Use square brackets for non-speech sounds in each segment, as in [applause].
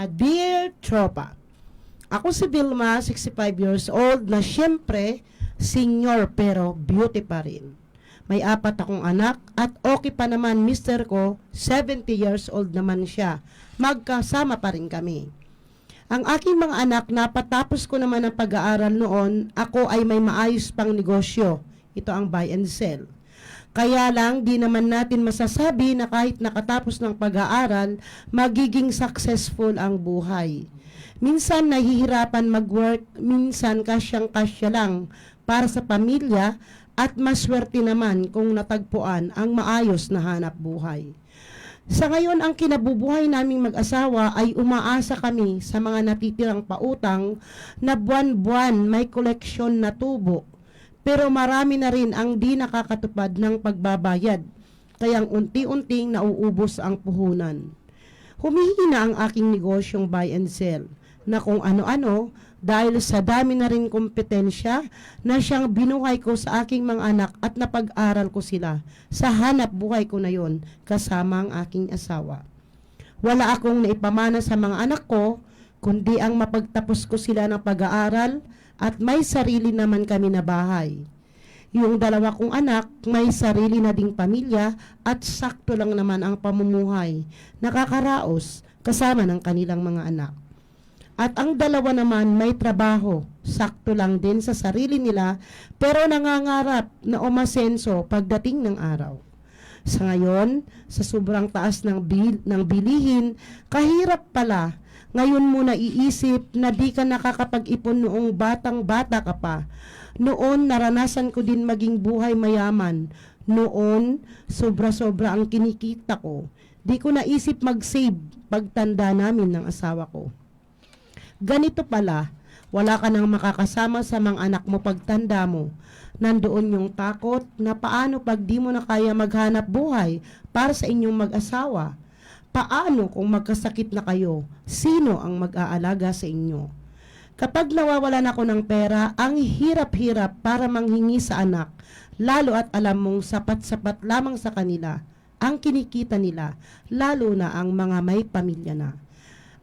Ah, dear Tropa, ako si Vilma, 65 years old, na syempre, senior pero beauty pa rin. May apat akong anak at okay pa naman mister ko, 70 years old naman siya. Magkasama pa rin kami. Ang aking mga anak, napatapos ko naman ang pag-aaral noon, ako ay may maayos pang negosyo. Ito ang buy and sell. Kaya lang, di naman natin masasabi na kahit nakatapos ng pag-aaral, magiging successful ang buhay. Minsan nahihirapan mag-work, minsan kasyang-kasya lang para sa pamilya at maswerte naman kung natagpuan ang maayos na hanap buhay. Sa ngayon, ang kinabubuhay naming mag-asawa ay umaasa kami sa mga natitirang pautang na buwan-buwan may koleksyon na tubo. Pero marami na rin ang di nakakatupad ng pagbabayad. Kayang unti-unting nauubos ang puhunan. Humihina ang aking negosyong buy and sell na kung ano-ano dahil sa dami na rin kompetensya na siyang binuhay ko sa aking mga anak at napag-aral ko sila sa hanap buhay ko na yon kasama ang aking asawa. Wala akong naipamana sa mga anak ko, kundi ang mapagtapos ko sila ng pag-aaral at may sarili naman kami na bahay. Yung dalawa kong anak, may sarili na ding pamilya at sakto lang naman ang pamumuhay. Nakakaraos kasama ng kanilang mga anak. At ang dalawa naman may trabaho, sakto lang din sa sarili nila, pero nangangarap na umasenso pagdating ng araw. Sa ngayon, sa sobrang taas ng, bil- ng bilihin, kahirap pala. Ngayon mo na iisip na di ka nakakapag-ipon noong batang-bata ka pa. Noon, naranasan ko din maging buhay mayaman. Noon, sobra-sobra ang kinikita ko. Di ko naisip mag-save pagtanda namin ng asawa ko. Ganito pala, wala ka nang makakasama sa mga anak mo pagtanda mo. Nandoon yung takot na paano pag di mo na kaya maghanap buhay para sa inyong mag-asawa. Paano kung magkasakit na kayo? Sino ang mag-aalaga sa inyo? Kapag nawawalan ako ng pera, ang hirap-hirap para manghingi sa anak, lalo at alam mong sapat-sapat lamang sa kanila ang kinikita nila, lalo na ang mga may pamilya na.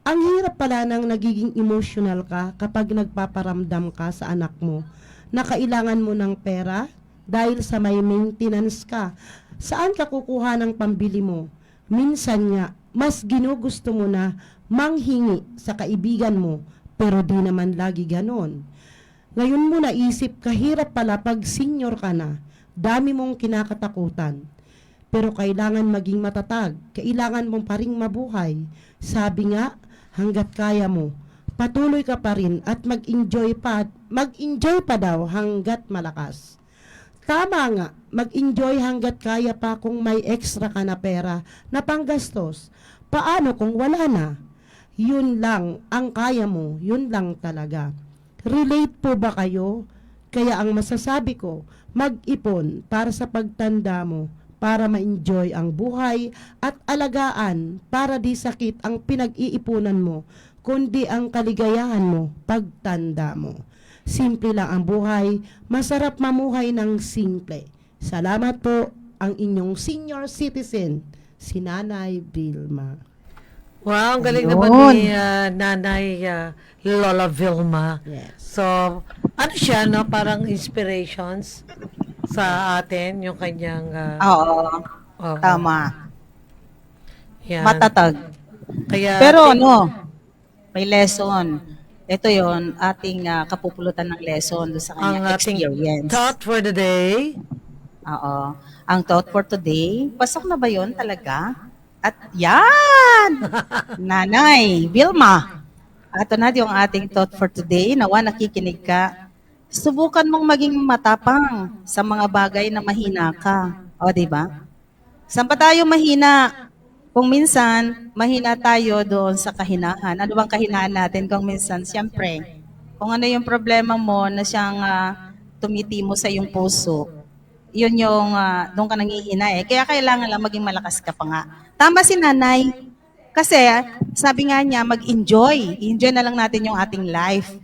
Ang hirap pala nang nagiging emotional ka kapag nagpaparamdam ka sa anak mo na kailangan mo ng pera dahil sa may maintenance ka. Saan ka kukuha ng pambili mo? Minsan nga, mas ginugusto mo na manghingi sa kaibigan mo pero di naman lagi ganon. Ngayon mo naisip, kahirap pala pag senior ka na, dami mong kinakatakutan. Pero kailangan maging matatag, kailangan mong paring mabuhay. Sabi nga, hanggat kaya mo, patuloy ka pa rin at mag-enjoy pa, mag-enjoy pa daw hanggat malakas. Tama nga, mag-enjoy hanggat kaya pa kung may extra ka na pera na panggastos. Paano kung wala na? Yun lang ang kaya mo, yun lang talaga. Relate po ba kayo? Kaya ang masasabi ko, mag-ipon para sa pagtanda mo, para ma-enjoy ang buhay at alagaan para di sakit ang pinag-iipunan mo, kundi ang kaligayahan mo pagtanda mo. Simple lang ang buhay, masarap mamuhay ng simple. Salamat po ang inyong senior citizen, si Nanay Vilma. Wow, ang galing Ayun. naman ni ah, Nanay ah, Lola Vilma. Yes. So, ano siya, no? Parang inspirations sa atin, yung kanyang... ah, Oo, oh, tama. yan. Matatag. Kaya, Pero ano, may lesson. Ito yon ating ah, kapupulutan ng lesson doon sa ang kanyang ating experience. thought for the day, Oo. Ang thought for today, pasok na ba yon talaga? At yan! [laughs] Nanay, Vilma. Ito na yung ating thought for today. Nawa nakikinig ka. Subukan mong maging matapang sa mga bagay na mahina ka. O, di ba? Saan pa tayo mahina? Kung minsan, mahina tayo doon sa kahinahan. Ano bang kahinaan natin kung minsan? Siyempre, kung ano yung problema mo na siyang ah, tumitimo sa iyong puso, yun yung ah, doon ka nangihina eh. Kaya kailangan lang maging malakas ka pa nga. Tama si nanay. Kasi sabi nga niya, mag-enjoy. Enjoy na lang natin yung ating life.